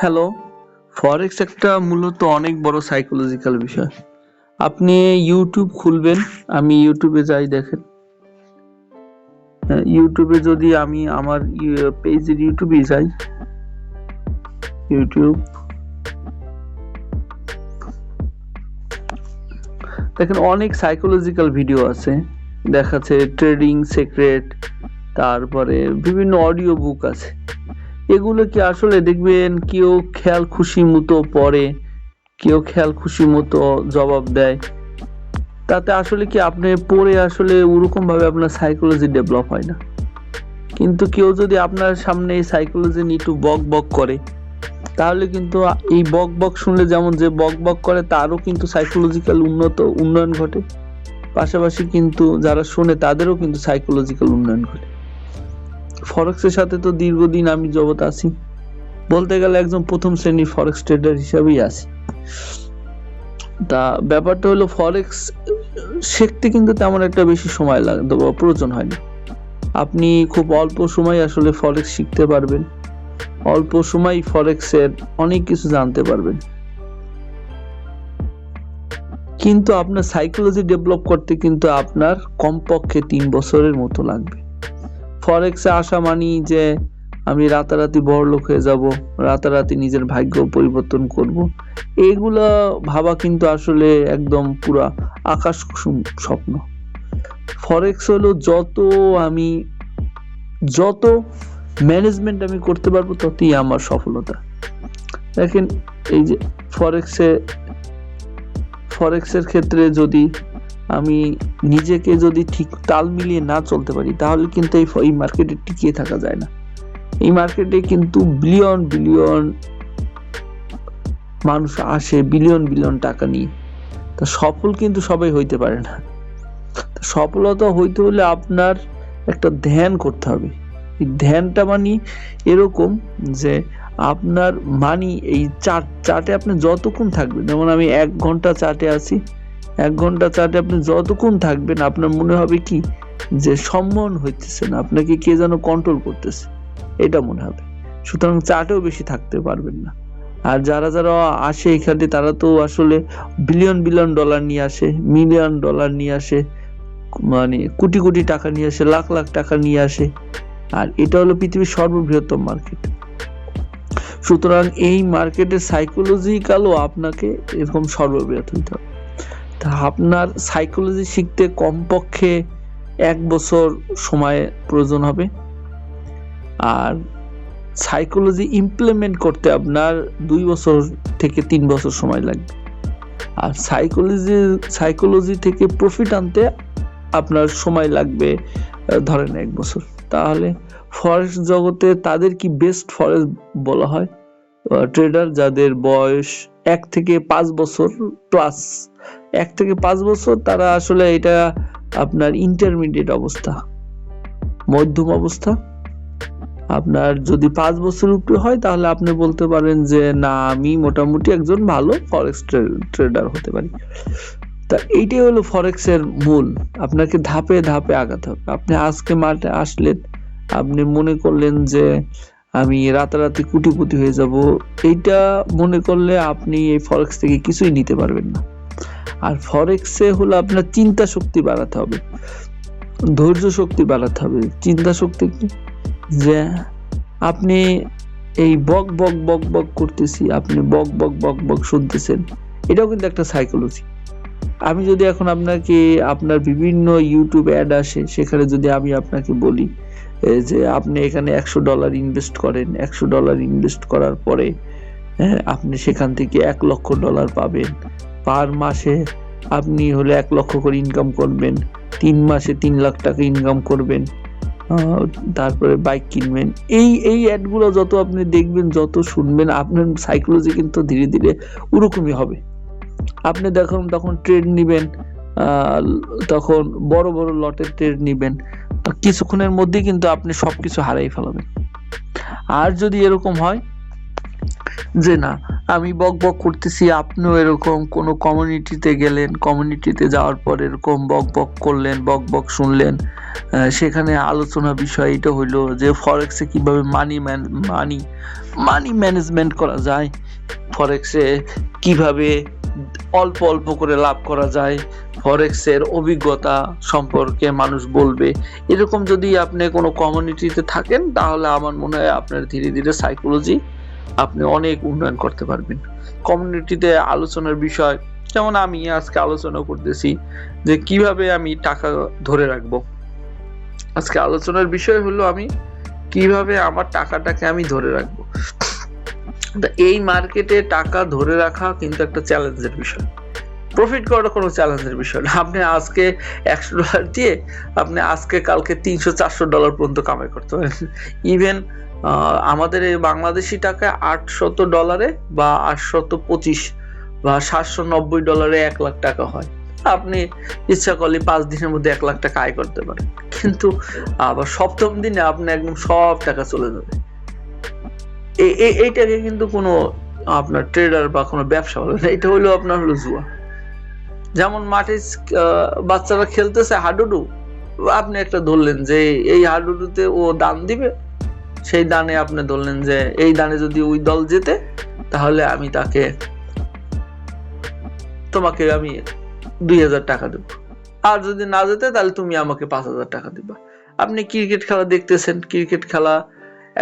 Hello ফরেক্স একটা মূলত অনেক বড় সাইকোলজিক্যাল বিষয়। আপনি ইউটিউব খুলবেন, আমি ইউটিউবে যাই দেখেন। ইউটিউবে যদি আমি আমার পেজের ইউটিউবে যাই ইউটিউব দেখেন অনেক সাইকোলজিক্যাল ভিডিও আছে। দেখাচ্ছে ট্রেডিং সিক্রেট তারপরে বিভিন্ন অডিও বুক আছে। এগুলো কি আসলে দেখবেন কেউ খেয়াল খুশি মতো পড়ে, কেউ খেয়াল খুশি মতো জবাব দেয়? তাতে আসলে কি আপনি পড়ে আসলে ওরকমভাবে আপনার সাইকোলজি ডেভেলপ হয় না? কিন্তু কেউ যদি আপনার সামনে এই সাইকোলজি নিয়ে একটু বক বক করে, তাহলে কিন্তু এই বক বক শুনলে যেমন যে বক বক করে, তারও কিন্তু সাইকোলজিক্যাল উন্নত, উন্নয়ন ঘটে। পাশাপাশি কিন্তু যারা শোনে, তাদেরও কিন্তু সাইকোলজিক্যাল উন্নয়ন ঘটে। ফরেক্সের সাথে তো দীর্ঘদিন আমি জগৎ আছি। বলতে গেলে একজন প্রথম শ্রেণির ফরেক্স ট্রেডার হিসাবেই আছি। তা ব্যাপারটা হলো ফরেক্স শিখতে কিন্তু তেমন একটা বেশি সময় লাগে বা প্রয়োজন হয় না। আপনি খুব অল্প সময় আসলে ফরেক্স শিখতে পারবেন। অল্প সময় ফরেক্সের অনেক কিছু জানতে পারবেন। কিন্তু আপনার সাইকোলজি ডেভেলপ করতে কিন্তু আপনার কমপক্ষে তিন বছরের মতো লাগবে। ফরেক্সে আসা মানি যে আমি রাতারাতি বড় লোক হয়ে যাব, রাতারাতি নিজের ভাগ্য পরিবর্তন করব। এইগুলা ভাবা কিন্তু আসলে একদম পুরা আকাশ কুসুম স্বপ্ন। ফরেক্স হলো যত আমি, যত ম্যানেজমেন্ট আমি করতে পারব, ততই আমার সফলতা। দেখেন, এই যে ফরেক্সে ফরেক্সের ক্ষেত্রে যদি আমি নিজেকে যদি ঠিক তাল মিলিয়ে না চলতে পারি, তাহলে কিন্তু এই মার্কেটে টিকিয়ে থাকা যায় না। এই মার্কেটে কিন্তু বিলিয়ন বিলিয়ন মানুষ আসে বিলিয়ন বিলিয়ন টাকা নিয়ে। তা সফল কিন্তু সবাই হইতে পারে না। সফলতা হইতে হলে আপনার একটা ধ্যান করতে হবে। এই ধ্যানটা মানে এরকম যে আপনার মানি এই চার্ট চার্টে আপনি যতক্ষণ থাকবেন, যেমন আমি এক ঘণ্টা চার্টে আছি এক ঘণ্টা চাটে আপনি যতক্ষণ থাকবেন, আপনার মনে হবে কি? যে সম্মান হইতেছে না, আপনাকে কে যেন কন্ট্রোল করতেছে? এটা মনে হবে। সুতরাং চাটেও বেশি থাকতে পারবেন না। আর যারা যারা আসে এখানে তারা তো আসলে বিলিয়ন বিলিয়ন ডলার নিয়ে আসে মিলিয়ন ডলার নিয়ে আসে মানে কোটি কোটি টাকা নিয়ে আসে, লাখ লাখ টাকা নিয়ে আসে। আর এটা হলো পৃথিবীর সর্ববৃহত্তম মার্কেট সুতরাং এই মার্কেটের সাইকোলজিক্যালও আপনাকে এরকম সর্ববৃহৎ হইতে হবে। আপনার সাইকোলজি শিখতে কমপক্ষে এক বছর সময় প্রয়োজন হবে। আর সাইকোলজি ইমপ্লিমেন্ট করতে আপনার দুই বছর থেকে তিন বছর সময় লাগবে। আর সাইকোলজি সাইকোলজি থেকে প্রফিট আনতে আপনার সময় লাগবে ধরেন এক বছর। তাহলে ফরেস্ট জগতে তাদের কি বেস্ট ফরেস্ট বলা হয়? ট্রেডার যাদের বয়স এক থেকে পাঁচ বছর প্লাস এক থেকে পাঁচ বছর তারা আসলে এটা আপনার ইন্টারমিডিয়েট অবস্থা, মধ্যম অবস্থা। আপনার যদি পাঁচ বছর উপরে হয় তাহলে আপনি বলতে পারেন যে, না, আমি মোটামুটি একজন ভালো ফরেক্স ট্রেডার হতে পারি। তা এইটাই হলো ফরেক্সের মূল। আপনাকে ধাপে ধাপে আগাতে হবে। আপনি আজকে মাঠে আসলেন, আপনি মনে করলেন যে, আমি রাতারাতি কুটিপুটি হয়ে যাব। এইটা মনে করলে আপনি এই ফরেক্স থেকে কিছুই নিতে পারবেন না। আর ফরেক্সে হলো আপনার চিন্তা শক্তি বাড়াতে হবে। ধৈর্য শক্তি বাড়াতে হবে। চিন্তা শক্তি কি? যে আপনি এই বক বক বক বক করতেছি, আপনি বক বক বক বক শুনতেছেন, এটাও কিন্তু একটা সাইকোলজি আমি যদি এখন আপনাকে, আপনার বিভিন্ন ইউটিউব অ্যাড আসে, সেখানে যদি আমি আপনাকে বলি যে আপনি এখানে একশো ডলার ইনভেস্ট করেন, একশো ডলার ইনভেস্ট করার পরে হ্যাঁ আপনি সেখান থেকে এক লক্ষ ডলার পাবেন পার মাসে আপনি হলে এক লক্ষ করে ইনকাম করবেন। তিন মাসে তিন লাখ টাকা ইনকাম করবেন। তারপরে বাইক কিনবেন। এই এই অ্যাডগুলো যত আপনি দেখবেন, যত শুনবেন, আপনার সাইকোলজি কিন্তু ধীরে ধীরে ওরকমই হবে। আপনি দেখুন, তখন ট্রেড নিবেন তখন বড় বড় লটের ট্রেড নেবেন। কিছুক্ষণের মধ্যেই কিন্তু আপনি সব কিছু হারাই ফেলাবেন। আর যদি এরকম হয় যে না, আমি বক বক করতেছি, আপনিও এরকম কোনো কমিউনিটিতে গেলেন কমিউনিটিতে যাওয়ার পর এরকম বক বক করলেন, বক বক শুনলেন সেখানে আলোচনা বিষয় এটা হইল যে ফরেক্সে কীভাবে মানি ম্যান মানি মানি ম্যানেজমেন্ট করা যায় ফরেক্সে কীভাবে অল্প অল্প করে লাভ করা যায় ফরেক্সের অভিজ্ঞতা সম্পর্কে মানুষ বলবে। এরকম যদি আপনি কোনো কমিউনিটিতে থাকেন, তাহলে আমার মনে হয় আপনার ধীরে ধীরে সাইকোলজি আপনি অনেক উন্নয়ন করতে পারবেন। কমিউনিটিতে আলোচনার বিষয়, যেমন আমি আজকে আলোচনা করতেছি যে কীভাবে আমি টাকা ধরে রাখব। আজকে আলোচনার বিষয় হলো আমি কীভাবে আমার টাকাটাকে আমি ধরে রাখব। এই মার্কেটে টাকা ধরে রাখা কিন্তু একটা চ্যালেঞ্জের বিষয়। প্রফিট করাটা কোনো চ্যালেঞ্জের বিষয় না। আপনি আজকে একশো ডলার দিয়ে আপনি আজকে, কালকে তিনশো, চারশো ডলার পর্যন্ত কামাই করতে পারেন। ইভেন আমাদের এই বাংলাদেশি টাকায় আটশত ডলারে বা আটশত পঁচিশ বা সাতশো নব্বই ডলারে এক লাখ টাকা হয়। আপনি ইচ্ছা করলে পাঁচ দিনের মধ্যে এক লাখ টাকা আয় করতে পারেন। কিন্তু আবার সপ্তম দিনে আপনি একদম সব টাকা চলে যাবে। এইটাকে কিন্তু কোনো আপনার ট্রেডার বা কোনো ব্যবসা বলে না। এটা হলো আপনার হলো জুয়া যেমন মাঠে বাচ্চারা খেলতেছে হাডুডু, আপনি একটা ধরলেন যে এই হাডুডুতে ও দান দিবে, সেই দানে আপনি ধরলেন যে এই দানে যদি ওই দল জেতে, তাহলে আমি তাকে, তোমাকে আমি দুই হাজার টাকা দেবো। আর যদি না যেতে তাহলে তুমি আমাকে পাঁচ হাজার টাকা দিবা। আপনি ক্রিকেট খেলা দেখতেছেন, ক্রিকেট খেলা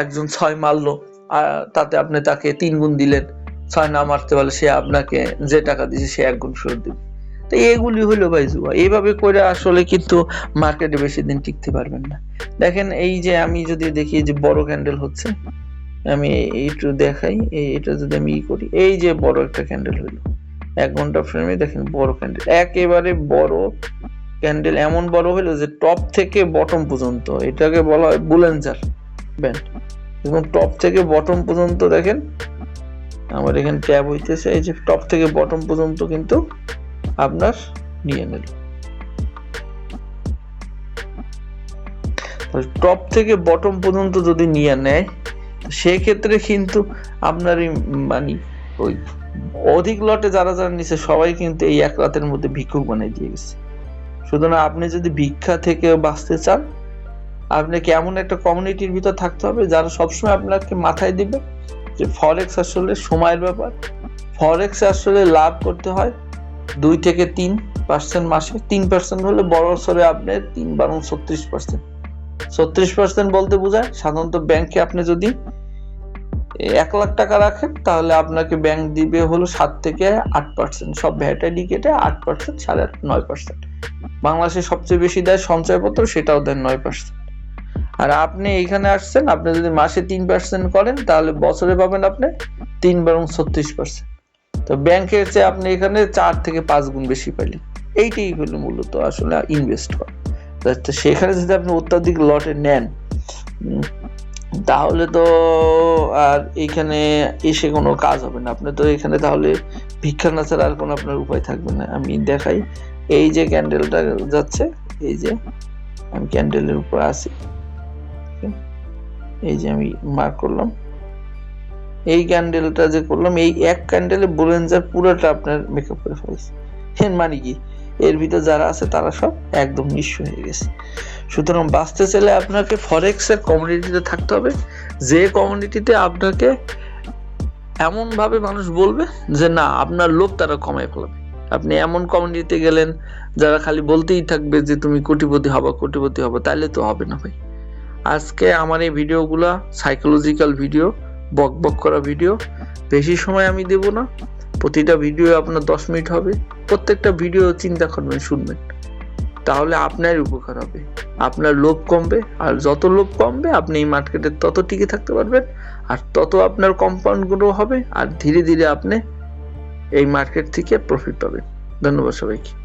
একজন ছয় মারলো, আর তাতে আপনি তাকে তিন গুণ দিলেন, ছয় না মারতে পারলে সে আপনাকে যে টাকা দিয়েছে, সে এক গুণ ফেরত দিবে। তো এগুলি হলো ভাই জুয়া। এইভাবে করে আসলে কিন্তু মার্কেটে বেশি দিন টিকতে পারবেন না। দেখেন এই যে আমি যদি দেখি যে বড় ক্যান্ডেল হচ্ছে, আমি এইটু দেখাই এটা যদি আমি ই করি, এই যে বড় একটা ক্যান্ডেল হইল এক ঘণ্টা ফ্রেমে দেখেন বড় ক্যান্ডেল একেবারে বড় ক্যান্ডেল এমন বড় হলো যে টপ থেকে বটম পর্যন্ত, এটাকে বলা হয় বুলেন্সার ব্যান্ড এবং টপ থেকে বটম পর্যন্ত দেখেন, আমার এখানে ট্যাব হইতেছে, এই যে টপ থেকে বটম পর্যন্ত কিন্তু আপনার নিয়ে নিল। টপ থেকে বটম পর্যন্ত যদি নিয়ে নেয়, সেক্ষেত্রে কিন্তু আপনার মানে ওই অধিক লটে যারা যারা নিছে, সবাই কিন্তু এই এক রাতের মধ্যে ভিক্ষুক বানিয়ে দিয়ে গেছে। সুতরাং আপনি যদি ভিক্ষা থেকে বাঁচতে চান আপনাকে এমন একটা কমিউনিটির ভিতর থাকতে হবে, যারা সবসময় আপনাকে মাথায় দিবে যে ফরেক্স আসলে সময়ের ব্যাপার। ফরেক্স আসলে লাভ করতে হয় দুই থেকে তিন পার্সেন্ট মাসে। তিন পার্সেন্ট হলে বড় সরে আপনি তিন বারো ছত্রিশ পার্সেন্ট ছত্রিশ পার্সেন্ট বলতে বোঝায়, সাধারণত ব্যাংকে আপনি যদি এক লাখ টাকা রাখেন, তাহলে আপনাকে ব্যাংক দিবে হলো সাত থেকে আট পার্সেন্ট সব ভ্যাটাডি কেটে আট পার্সেন্ট সাড়ে আট, নয় পার্সেন্ট বাংলাদেশে সবচেয়ে বেশি দেয় সঞ্চয়পত্র, সেটাও দেন নয় পার্সেন্ট আর আপনি এখানে আসছেন, আপনি যদি মাসে তিন পার্সেন্ট করেন, তাহলে বছরে পাবেন আপনি তিন বরং ছত্রিশ পার্সেন্ট তো ব্যাংকের চেয়ে আপনি এখানে চার থেকে পাঁচ গুণ বেশি পাইলেন এইটাই হলো মূলত আসলে ইনভেস্ট করা। সেখানে যদি আপনি অত্যাধিক লটে নেন তাহলে তো আর এইখানে এসে কোনো কাজ হবে না। আপনি তো এখানে তাহলে ভিক্ষা না ছাড়া আর কোনো আপনার উপায় থাকবে না। আমি দেখাই, এই যে ক্যান্ডেলটা যাচ্ছে, এই যে আমি ক্যান্ডেলের উপর আছি। এই যে আমি মার্ক করলাম। এই ক্যান্ডেলটা যে করলাম, এই এক ক্যান্ডেলে বোলেঞ্জার পুরোটা আপনার মেকআপ করে ফেলেছে এর মানে কি? এর ভিতর যারা আছে, তারা সব একদম নিঃস্ব হয়ে গেছে। সুতরাং বাঁচতে চাইলে আপনাকে ফরেক্স এর কমিউনিটিতে থাকতে হবে। যে কমিউনিটিতে আপনাকে এমন ভাবে মানুষ বলবে যে, না, আপনার লোভ তারা কমায় ফেলাবে। আপনি এমন কমিউনিটিতে গেলেন, যারা খালি বলতেই থাকবে যে, তুমি কোটিপতি হবা কোটিপতি হবা। তাহলে তো হবে না ভাই। আজকে আমার এই ভিডিওগুলা সাইকোলজিক্যাল ভিডিও বক বক করা ভিডিও বেশি সময় আমি দেব না। প্রতিটা ভিডিও আপনার দশ মিনিট হবে। প্রত্যেকটা ভিডিও চিন্তা করবেন, শুনবেন। তাহলে আপনার উপকার হবে। আপনার লোভ কমবে, আর যত লোভ কমবে, আপনি এই মার্কেটে তত টিকে থাকতে পারবেন। আর তত আপনার কম্পাউন্ড গ্রো হবে, আর ধীরে ধীরে আপনি এই মার্কেট থেকে প্রফিট পাবেন। ধন্যবাদ সবাইকে।